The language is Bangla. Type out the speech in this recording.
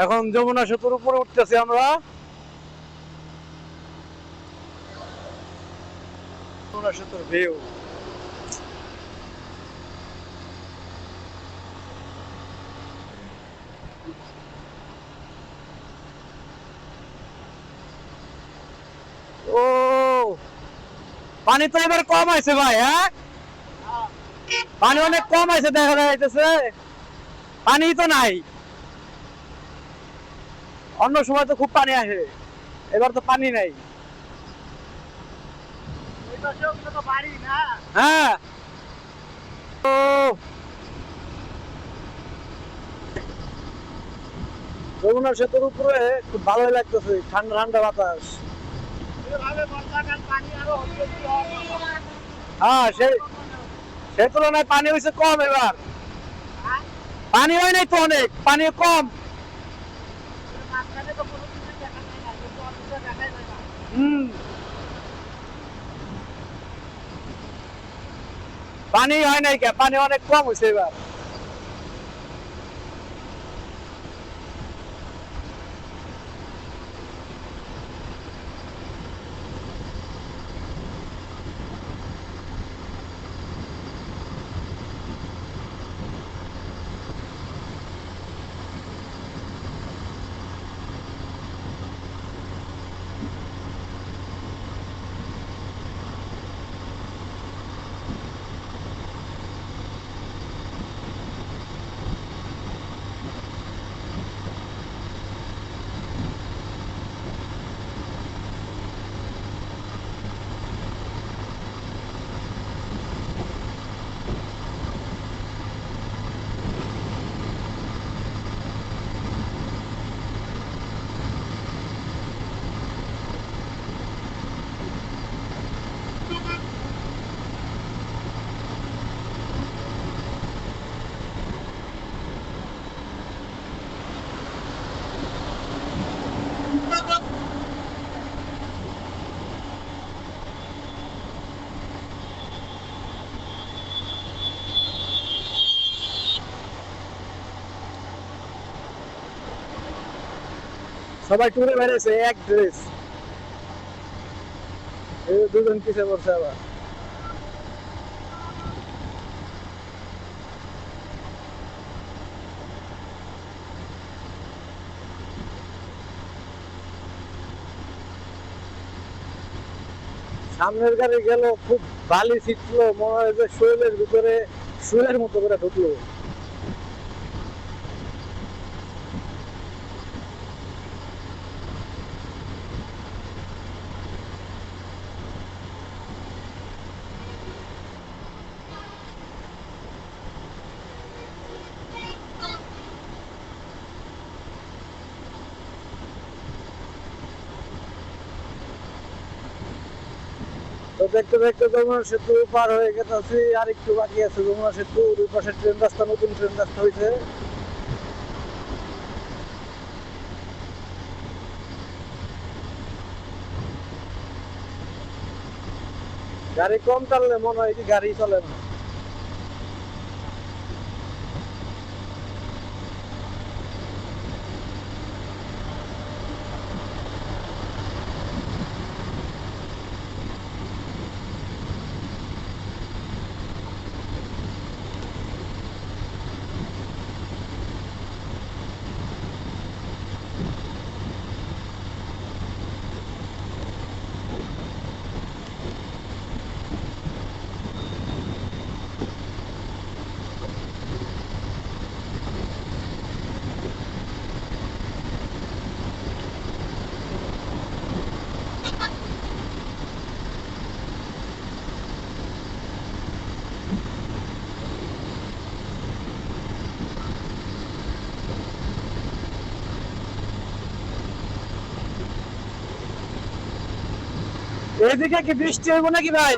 এখন যমুনা সেতুর উপরে উঠতেছি আমরা। যমুনা সেতুর ভিউ ও, পানি তো এবার কম আছে ভাই হ্যাঁ? পানি অনেক কম আছে দেখা যাইতেছে। পানি তো নাই। অন্য সময় তো খুব পানি আসে এবার তো পানি নাই হ্যাঁ যমুনা সেতুর উপরে খুব ভালোই লাগতেছে, ঠান্ডা ঠান্ডা বাতাস? হ্যাঁ সেই সে তুলনায় পানি হয়েছে কম এবার? পানি হয় নাই তো অনেক, পানি কম পানি হয় নাই কে? পানি অনেক কম হয়েছে এবার। সবাই টুরে বেড়েছে এক ড্রেস দুজন কিসে পড়ছে আবার। সামনের গাড়ি গেল, খুব বালি ছিটলো, মনে হয় যে শরীরের ভিতরে, শুলের মতো করে ঢুকলো। দেখতে দেখতে যমুনা সেতু পার হয়ে গেছে আর একটু বাকি আছে যমুনা সেতু, দুই পাশে ট্রেন রাস্তা, নতুন ট্রেন রাস্তা হয়েছে গাড়ি কম চাললে মনে হয় যে গাড়ি চলে না। এদিকে কি বৃষ্টি হইব নাকি ভাই?